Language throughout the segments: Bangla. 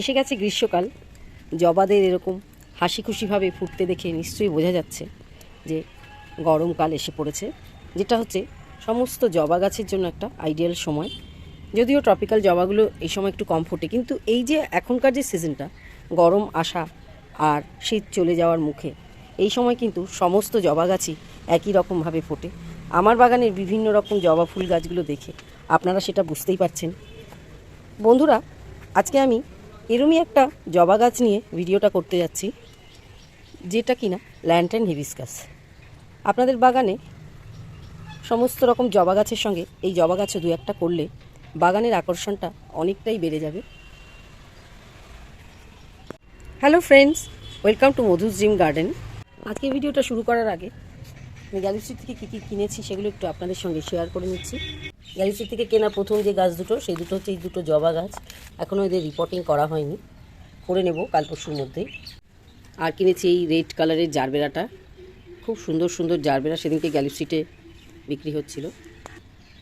এসে গেছে গ্রীষ্মকাল। জবাদের এরকম হাসি খুশিভাবে ফুটতে দেখে নিশ্চয়ই বোঝা যাচ্ছে যে গরমকাল এসে পড়েছে, যেটা হচ্ছে সমস্ত জবা গাছের জন্য একটা আইডিয়াল সময়। যদিও ট্রপিক্যাল জবাগুলো এই সময় একটু কম ফোটে, কিন্তু এই যে এখনকার যে সিজনটা গরম আসা আর শীত চলে যাওয়ার মুখে, এই সময় কিন্তু সমস্ত জবা গাছই একই রকমভাবে ফোটে। আমার বাগানের বিভিন্ন রকম জবা ফুল গাছগুলো দেখে আপনারা সেটা বুঝতেই পারছেন। বন্ধুরা, আজকে আমি এরমই একটা জবা গাছ নিয়ে ভিডিওটা করতে যাচ্ছি, যেটা কিনা ল্যান্টার্ন হিবিস্কাস আপনাদের বাগানে সমস্ত রকম জবা গাছের সঙ্গে এই জবা গাছও দু একটা করলে বাগানের আকর্ষণটা অনেকটাই বেড়ে যাবে। Hello friends welcome to Madhu's gym garden আজকে ভিডিওটা শুরু করার আগে আমি গ্যালিস্ট্রি থেকে কী কী কিনেছি সেগুলো একটু আপনাদের সঙ্গে শেয়ার করে নিচ্ছি। গ্যালিস্ট্রি থেকে কেনা প্রথম যে গাছ দুটো, সেই দুটো হচ্ছে এই দুটো জবা গাছ। এখনও এদের রিপোর্টিং করা হয়নি। করে নেব কাল পরশুর মধ্যেই। আর কিনেছি এই রেড কালারের জারবেরাটা। খুব সুন্দর সুন্দর জারবেরা সেদিনকে গ্যালিস্ট্রিটে বিক্রি হচ্ছিল।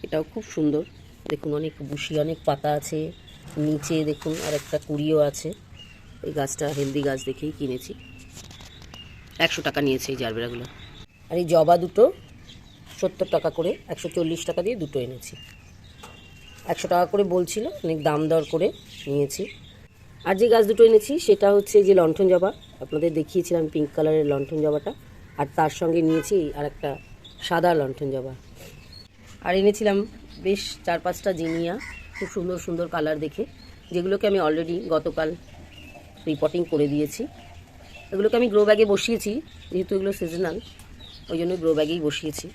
এটাও খুব সুন্দর। দেখুন, অনেক বুশি, অনেক পাতা আছে। নিচে দেখুন আর একটা কুড়িও আছে। এই গাছটা হেলদি গাছ দেখেই কিনেছি। একশো টাকা নিয়েছে এই জারবেরাগুলো। আর এই জবা দুটো সত্তর টাকা করে, একশো চল্লিশ টাকা দিয়ে দুটো এনেছি। একশো টাকা করে বলছিল, অনেক দাম দর করে নিয়েছি। আর যে গাছ দুটো এনেছি, সেটা হচ্ছে যে লণ্ঠন জবা। আপনাদের দেখিয়েছিলাম পিঙ্ক কালারের লণ্ঠন জবাটা। আর তার সঙ্গে নিয়েছি আর একটা সাদা লণ্ঠন জবা। আর এনেছিলাম বেশ চার পাঁচটা জিনিয়া, খুব সুন্দর সুন্দর কালার দেখে, যেগুলোকে আমি অলরেডি গতকাল রিপোর্টিং করে দিয়েছি। এগুলোকে আমি গ্রো ব্যাগে বসিয়েছি, যেহেতু এগুলো সিজনাল ওই জন্য গ্রো ব্যাগেই বসিয়েছি।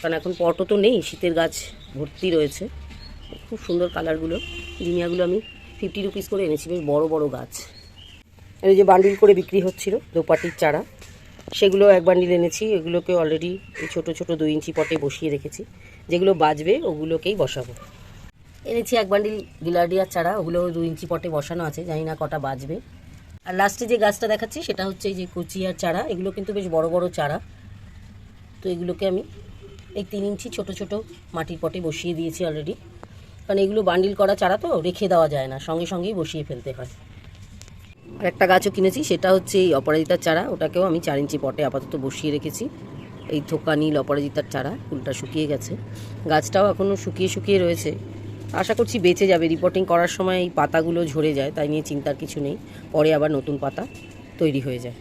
কারণ এখন পটও তো নেই, শীতের গাছ ভর্তি রয়েছে। খুব সুন্দর কালারগুলো জিনিয়াগুলো আমি ফিফটি রুপিস করে এনেছি, বেশ বড় বড় গাছ। এই যে বান্ডিল করে বিক্রি হচ্ছিল, দোপাটির চারা, সেগুলো এক বান্ডিল এনেছি। এগুলোকে অলরেডি এই ছোটো ছোটো দুই ইঞ্চি পটে বসিয়ে রেখেছি। যেগুলো বাজবে, ওগুলোকেই বসাবো। এনেছি এক বান্ডিল গিলার্ডিয়ার চারা, ওগুলো দু ইঞ্চি পটে বসানো আছে, জানি না কটা বাজবে। আর লাস্টে যে গাছটা দেখাচ্ছি, সেটা হচ্ছে এই যে কচিয়ার চারা, এগুলো কিন্তু বেশ বড় বড় চারা। তো এগুলোকে আমি এই তিন ইঞ্চি ছোট ছোট মাটির পটে বসিয়ে দিয়েছি অলরেডি কারণ এগুলো বান্ডিল করা চারা তো রেখে দেওয়া যায় না, সঙ্গে সঙ্গেই বসিয়ে ফেলতে হয়। আর একটা গাছও কিনেছি, সেটা হচ্ছে এই অপরাজিতার চারা, ওটাকেও আমি চার ইঞ্চি পটে আপাতত বসিয়ে রেখেছি। এই থোকা নীল অপরাজিতার চারা, ফুলটা শুকিয়ে গেছে। গাছটাও এখনও শুকিয়ে শুকিয়ে রয়েছে। আশা করছি বেঁচে যাবে। রিপোর্টিং করার সময় এই পাতাগুলো ঝরে যায়, তাই নিয়ে চিন্তার কিছু নেই। পরে আবার নতুন পাতা তৈরি হয়ে যায়।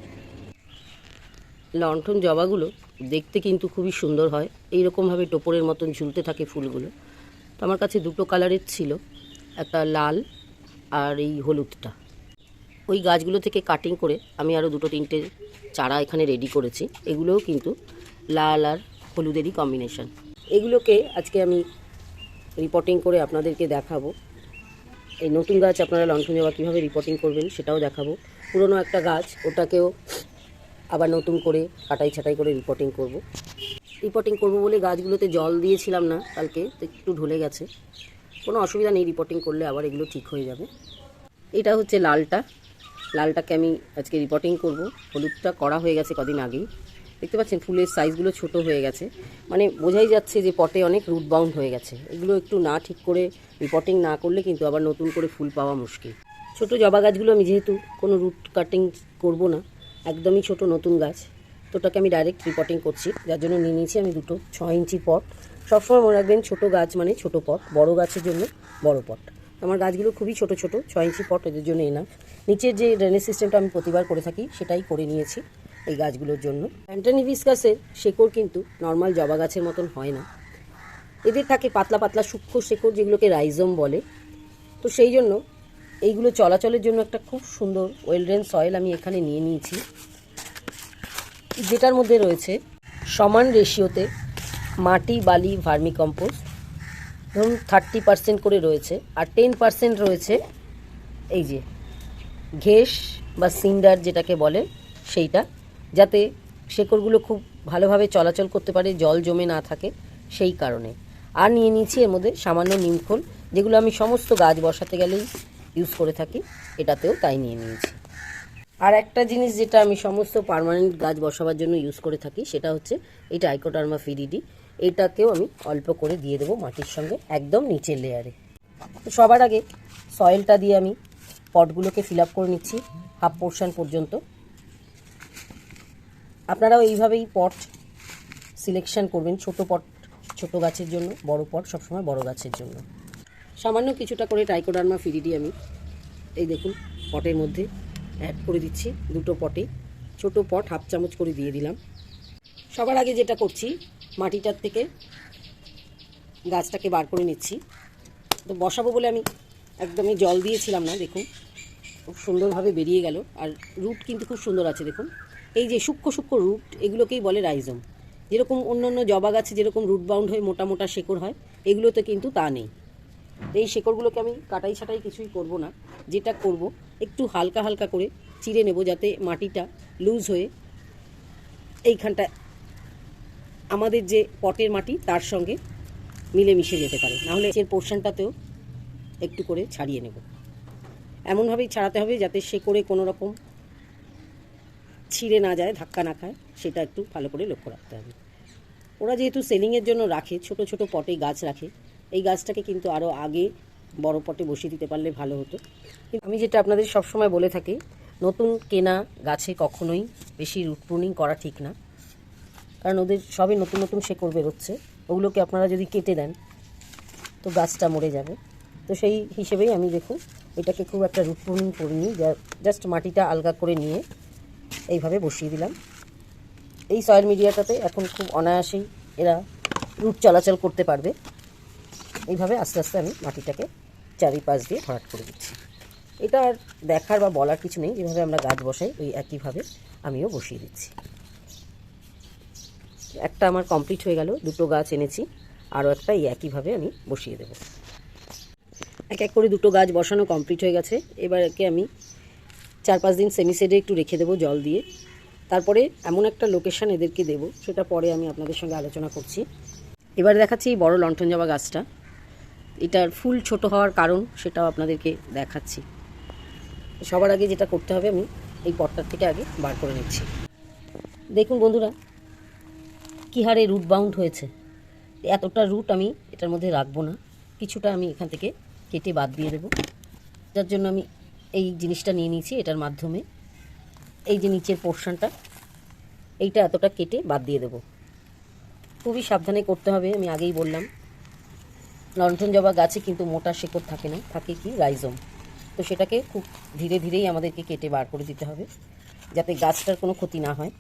লণ্ঠন জবাগুলো দেখতে কিন্তু খুবই সুন্দর হয়। এইরকমভাবে টোপরের মতন ঝুলতে থাকে ফুলগুলো। তো আমার কাছে দুটো কালারের ছিল, একটা লাল আর এই হলুদটা। ওই গাছগুলো থেকে কাটিং করে আমি আরও দুটো তিনটে চারা এখানে রেডি করেছি। এগুলোও কিন্তু লাল আর হলুদেরই কম্বিনেশন এগুলোকে আজকে আমি রিপোর্টিং করে আপনাদেরকে দেখাবো। এই নতুন গাছ আপনারা লণ্ঠন জবা কীভাবে রিপোর্টিং করবেন সেটাও দেখাবো। পুরনো একটা গাছ, ওটাকেও আবার নতুন করে কাটাই ছাটাই করে রিপোর্টিং করব। রিপোর্টিং করব বলে গাছগুলোতে জল দিয়েছিলাম না কালকে, তো একটু ঢলে গেছে। কোনো অসুবিধা নেই রিপোর্টিং করলে আবার এগুলো ঠিক হয়ে যাবে। এটা হচ্ছে লালটা। লালটাকে আমি আজকে রিপোর্টিং করব। হলুদটা করা হয়ে গেছে কদিন আগেই। দেখতে পাচ্ছেন, ফুলের সাইজগুলো ছোট হয়ে গেছে। মানে বোঝাই যাচ্ছে যে পটে অনেক রুট বাউন্ড হয়ে গেছে। এগুলো একটু না ঠিক করে রিপোর্টিং না করলে কিন্তু আবার নতুন করে ফুল পাওয়া মুশকিল। ছোট জবা গাছগুলো আমি যেহেতু কোনো রুট কাটিং করব না একদমই ছোট নতুন গাছ। তো ওটাকে আমি ডাইরেক্ট রিপোর্টিং করছি। যার জন্য নিয়ে নিয়েছি আমি দুটো ছ ইঞ্চি পট। সবসময় মনে রাখবেন ছোটো গাছ মানে ছোট পট। বড় গাছের জন্য বড় পট। আমার গাছগুলো খুবই ছোট ছোট ছ ইঞ্চি পট এদের জন্য এনাফ নিচের যে ড্রেনেজ সিস্টেমটা আমি প্রতিবার করে থাকি, সেটাই করে নিয়েছি এই গাছগুলোর জন্য। অ্যান্টানিভিস গাছের শেকড় কিন্তু নর্মাল জবা গাছের মতন হয় না। এদের থাকে পাতলা পাতলা সূক্ষ্ম শেকড় যেগুলোকে রাইজম বলে। তো সেই জন্য এইগুলো চলাচলের জন্য একটা খুব সুন্দর ওয়েলড্রেন সয়েল আমি এখানে নিয়ে নিয়েছি। যেটার মধ্যে রয়েছে সমান রেশিওতে মাটি, বালি ভার্মি কম্পোস্ট ধরুন থার্টি পার্সেন্ট করে রয়েছে আর টেন পার্সেন্ট রয়েছে এই যে ঘেস বা সিন্ডার যেটাকে বলে সেইটা, যাতে শেকড়গুলো খুব ভালোভাবে চলাচল করতে পারে, জল জমে না থাকে সেই কারণে। আর নিয়ে নিয়েছি এর মধ্যে সামান্য নিমখোল যেগুলো আমি সমস্ত গাছ বসাতে গেলেই ইউজ করে থাকি, এটাতেও তাই নিয়ে নিয়েছি। আর একটা জিনিস যেটা আমি সমস্ত পার্মানেন্ট গাছ বসাবার জন্য ইউজ করে থাকি, সেটা হচ্ছে এটা আইকোটার্মা ফিরিডি এটাকেও আমি অল্প করে দিয়ে দেবো মাটির সঙ্গে, একদম নিচের লেয়ারে তো সবার আগে সয়েলটা দিয়ে আমি পটগুলোকে ফিল আপ করে নিচ্ছি হাফ পোর্শন পর্যন্ত। আপনারাও এইভাবেই পট সিলেকশন করবেন, ছোট পট ছোট গাছের জন্য, বড় পট সবসময় বড় গাছের জন্য। সামান্য কিছুটা করে টাইকোডার্মা দিই আমি। এই দেখুন, পটের মধ্যে অ্যাড করে দিচ্ছি দুটো পটে। ছোট পট হাফ চামচ করে দিয়ে দিলাম। সবার আগে যেটা করছি, মাটিটার থেকে গাছটাকে বার করে নিচ্ছি। তো বসাবো বলে আমি একদমই জল দিয়েছিলাম না, দেখুন। খুব সুন্দরভাবে বেরিয়ে গেল। আর রুট কিন্তু খুব সুন্দর আছে, দেখুন। এই যে সূক্ষ্ম সূক্ষ্ম রুট, এগুলোকেই বলে রাইজম। যেরকম অন্য অন্য জবা গাছে যেরকম রুট বাউন্ড হয়ে মোটা মোটা শেকড় হয়, এগুলোতে কিন্তু তা নেই। এই শেকড়গুলোকে আমি কাটাই ছাটাই কিছুই করব না। যেটা করব, একটু হালকা হালকা করে চিড়ে নেব যাতে মাটিটা লুজ হয়ে এইখানটা আমাদের যে পটের মাটি, তার সঙ্গে মিলে মিশে যেতে পারে। নাহলে এর পোর্শনটাতেও একটু করে ছাড়িয়ে নেব। এমনভাবেই ছাড়াতে হবে যাতে সে করে কোনো রকম ছিঁড়ে না যায়, ধাক্কা না খায়, সেটা একটু ভালো করে লক্ষ্য রাখতে হবে। ওরা যেহেতু সেলিংয়ের জন্য রাখে, ছোট ছোট পটে গাছ রাখে এই গাছটাকে কিন্তু আরও আগে বড় পটে বসিয়ে দিতে পারলে ভালো হতো। আমি যেটা আপনাদের সবসময় বলে থাকি, নতুন কেনা গাছে কখনোই বেশি রুট প্রুনিং করা ঠিক না। কারণ ওদের সবই নতুন নতুন শেকড় বেরোচ্ছে, ওগুলোকে আপনারা যদি কেটে দেন, তো গাছটা মরে যাবে। তো সেই হিসেবেই আমি দেখুন, এটাকে খুব একটা রুট প্রুনিং করিনি জাস্ট মাটিটা আলগা করে নিয়ে এইভাবে বসিয়ে দিলাম। এই সয়েল মিডিয়াটাতে এখন খুব অনায়াসেই এরা রুট চলাচল করতে পারবে। এইভাবে আস্তে আস্তে আমি মাটিটাকে চারিপাশ দিয়ে ভরাট করে দিচ্ছি। এটা আর দেখার বা বলার কিছু নেই, যেভাবে আমরা গাছ বসাই, ওই একইভাবে আমিও বসিয়ে দিচ্ছি। একটা আমার কমপ্লিট হয়ে গেল, দুটো গাছ এনেছি, আরও একটা এই একইভাবে আমি বসিয়ে দেব। এক এক করে দুটো গাছ বসানো কমপ্লিট হয়ে গেছে। এবার একে আমি চার পাঁচ দিন সেমিসেডে একটু রেখে দেবো জল দিয়ে। তারপরে এমন একটা লোকেশন এদেরকে দেব, সেটা পরে আমি আপনাদের সঙ্গে আলোচনা করছি। এবার দেখাচ্ছি এই বড় লন্ঠন জবা গাছটা। এটার ফুল ছোট হওয়ার কারণ সেটাও আপনাদেরকে দেখাচ্ছি। সবার আগে যেটা করতে হবে, আমি এই পটটার থেকে আগে বার করে নিচ্ছি। দেখুন বন্ধুরা, কী হারে রুট বাউন্ড হয়েছে। এতটা রুট আমি এটার মধ্যে রাখব না। কিছুটা আমি এখান থেকে কেটে বাদ দিয়ে দেবো। যার জন্য আমি এই জিনিসটা নিয়ে নিয়েছি এটার মাধ্যমে। এই যে নিচের পোর্শনটা এইটা এতটা কেটে বাদ দিয়ে দেবো। খুবই সাবধানে করতে হবে, আমি আগেই বললাম। লণ্ঠন জবা গাছে কিন্তু মোটা শেকড় থাকে না, থাকে কি? রাইজম। তো সেটাকে খুব ধীরে ধীরেই আমাদেরকে কেটে বার করে দিতে হবে, যাতে গাছটার কোনো ক্ষতি না হয়।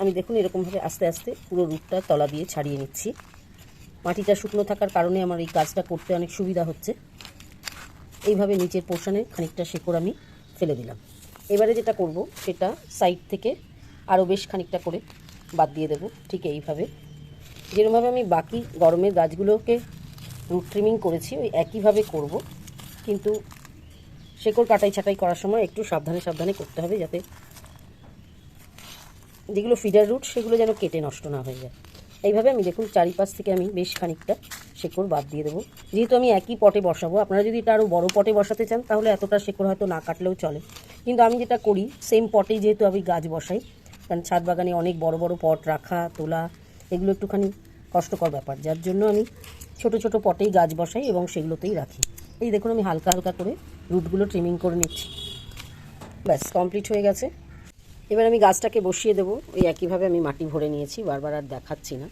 আমি দেখুন এরকমভাবে আস্তে আস্তে পুরো রুটটা তলা দিয়ে ছাড়িয়ে নিচ্ছি। মাটিটা শুকনো থাকার কারণে আমার এই কাজটা করতে অনেক সুবিধা হচ্ছে। এইভাবে নিচের পোর্শনে খানিকটা শেকড় আমি ফেলে দিলাম। এবারে যেটা করব, সেটা সাইড থেকে আরও বেশ খানিকটা করে বাদ দিয়ে দেবো। ঠিক এইভাবে যেরকমভাবে আমি বাকি গরমের গাছগুলোকে রুট ট্রিমিং করেছি, ওই একইভাবে করব। কিন্তু শেকড় কাটাই ছাটাই করার সময় একটু সাবধানে সাবধানে করতে হবে যাতে যেগুলো ফিডার রুট সেগুলো যেন কেটে নষ্ট না হয়ে যায়। এইভাবে আমি দেখুন চারিপাশ থেকে আমি বেশ খানিকটা শেকড় বাদ দিয়ে দেবো। যেহেতু আমি একই পটে বসাবো, আপনারা যদি এটা আরও বড়ো পটে বসাতে চান, তাহলে এতটা শেকড় হয়তো না কাটলেও চলে। কিন্তু আমি যেটা করি সেম পটেই যেহেতু আমি গাছ বসাই, কারণ ছাদ বাগানে অনেক বড় বড় পট রাখা, তোলা এগুলো একটুখানি কষ্টকর ব্যাপার, যার জন্য আমি ছোট ছোট পটেই গাছ বসাই এবং সেগুলোতেই রাখি। এই দেখুন, আমি হালকা হালকা করে রুটগুলো ট্রিমিং করে নিচ্ছি। ব্যাস কমপ্লিট হয়ে গেছে। এবার আমি গাছটাকে বসিয়ে দেবো। ওই একইভাবে আমি মাটি ভরে নিয়েছি, বারবার আর দেখাচ্ছি না।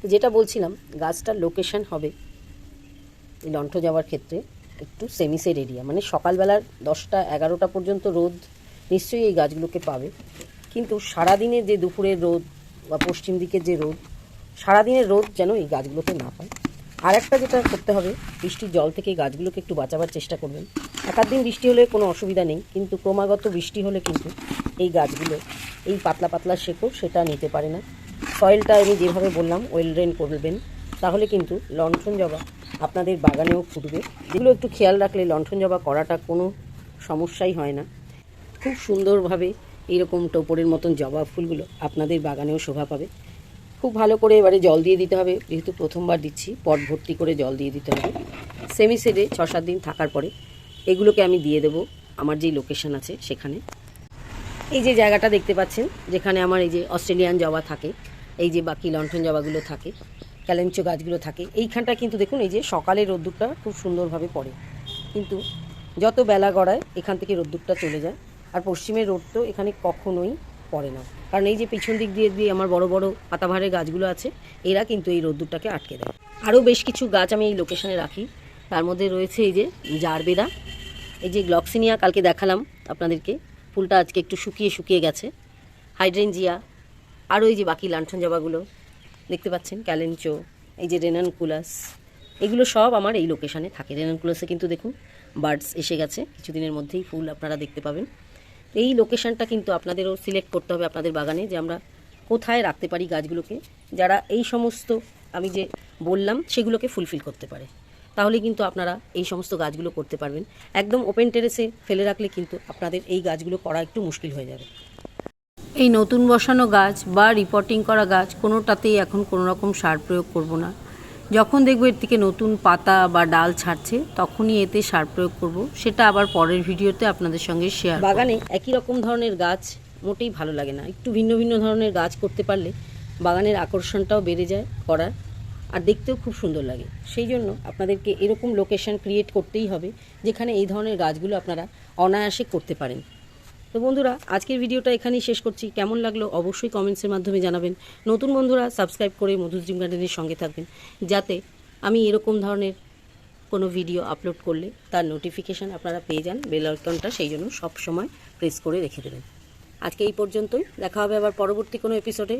তো যেটা বলছিলাম, গাছটার লোকেশন হবে এই লণ্ঠ যাওয়ার ক্ষেত্রে একটু সেমিসেড এরিয়া মানে সকালবেলার দশটা, এগারোটা পর্যন্ত রোদ নিশ্চয়ই এই গাছগুলোকে পাবে। কিন্তু সারাদিনে যে দুপুরের রোদ বা পশ্চিম দিকে যে রোদ, সারাদিনের রোদ যেন এই গাছগুলোতে না পায়। আর একটা যেটা করতে হবে, বৃষ্টির জল থেকে গাছগুলোকে একটু বাঁচাবার চেষ্টা করবেন। এক দিন বৃষ্টি হলে কোনো অসুবিধা নেই, কিন্তু ক্রমাগত বৃষ্টি হলে কিন্তু এই গাছগুলো, এই পাতলা পাতলা শেকড় সেটা নিতে পারে না। সয়েলটা আমি যেভাবে বললাম, ওয়েল ড্রেন করবেন, তাহলে কিন্তু লণ্ঠন জবা আপনাদের বাগানেও ফুটবে। যেগুলো একটু খেয়াল রাখলে লণ্ঠন জবা করাটা কোনো সমস্যাই হয় না। খুব সুন্দরভাবে এইরকম টোপরের মতন জবা ফুলগুলো আপনাদের বাগানেও শোভা পাবে। খুব ভালো করে এবারে জল দিয়ে দিতে হবে, যেহেতু প্রথমবার দিচ্ছি, পট ভর্তি করে জল দিয়ে দিতে হবে। সেমি সেডে ছ সাত দিন থাকার পরে এগুলোকে আমি দিয়ে দেবো আমার যেই লোকেশন আছে সেখানে। এই যে জায়গাটা দেখতে পাচ্ছেন, যেখানে আমার এই যে অস্ট্রেলিয়ান জবা থাকে, এই যে বাকি লণ্ঠন জবাগুলো থাকে, ক্যালেঞ্চো গাছগুলো থাকে, এইখানটা কিন্তু দেখুন, এই যে সকালের রোদ্দুরটা খুব সুন্দরভাবে পড়ে। কিন্তু যত বেলা গড়ায় এখান থেকে রোদ্দুরটা চলে যায়। আর পশ্চিমের রোদ তো এখানে কখনোই পড়ে না। কারণ এই যে পিছন দিক দিয়ে দিয়ে আমার বড় বড় পাতাভারের গাছগুলো আছে, এরা কিন্তু এই রোদ্দুরটাকে আটকে দেয়। আরও বেশ কিছু গাছ আমি এই লোকেশনে রাখি। তার মধ্যে রয়েছে এই যে জারবেরা এই যে গ্লক্সিনিয়া কালকে দেখালাম আপনাদেরকে। ফুলটা আজকে একটু শুকিয়ে শুকিয়ে গেছে। হাইড্রেনজিয়া আরও এই যে বাকি লান্ঠন জবাগুলো। দেখতে পাচ্ছেন, ক্যালেঞ্চো, এই যে রেনানকুলাস। এগুলো সব আমার এই লোকেশানে থাকে। রেনানকুলাসে কিন্তু দেখুন, বার্ডস এসে গেছে। কিছুদিনের মধ্যেই ফুল আপনারা দেখতে পাবেন। এই লোকেশানটা কিন্তু আপনাদেরও সিলেক্ট করতে হবে আপনাদের বাগানে যে আমরা কোথায় রাখতে পারি গাছগুলোকে, যারা এই সমস্ত আমি যে বললাম সেগুলোকে ফুলফিল করতে পারে। তাহলে কিন্তু আপনারা এই সমস্ত গাছগুলো করতে পারবেন। একদম ওপেন টেরেসে ফেলে রাখলে কিন্তু আপনাদের এই গাছগুলো করা একটু মুশকিল হয়ে যাবে। এই নতুন বসানো গাছ বা রিপোর্টিং করা গাছ কোনোটাতেই এখন কোনো রকম সার প্রয়োগ করব না। যখন দেখব এর থেকে নতুন পাতা বা ডাল ছাড়ছে, তখনই এতে সার প্রয়োগ করব। সেটা আবার পরের ভিডিওতে আপনাদের সঙ্গে শেয়ার বাগানে একই রকম ধরনের গাছ মোটেই ভালো লাগে না। একটু ভিন্ন ভিন্ন ধরনের গাছ করতে পারলে বাগানের আকর্ষণটাও বেড়ে যায় করার, আর দেখতেও খুব সুন্দর লাগে। সেই জন্য আপনাদেরকে এরকম লোকেশন ক্রিয়েট করতেই হবে, যেখানে এই ধরনের গাছগুলো আপনারা অনায়াসে করতে পারেন। তো বন্ধুরা, আজকের ভিডিওটা এখানেই শেষ করছি। কেমন লাগল অবশ্যই কমেন্টসের মাধ্যমে জানাবেন। নতুন বন্ধুরা সাবস্ক্রাইব করে মধুর ড্রিম গার্ডেনের সঙ্গে থাকবেন, যাতে আমি এরকম ধরনের কোনো ভিডিও আপলোড করলে তার নোটিফিকেশান আপনারা পেয়ে যান বেল আইকনটা সেই জন্য সব সময় প্রেস করে রেখে দেবেন। আজকে এই পর্যন্তই। দেখা হবে আবার পরবর্তী কোনো এপিসোডে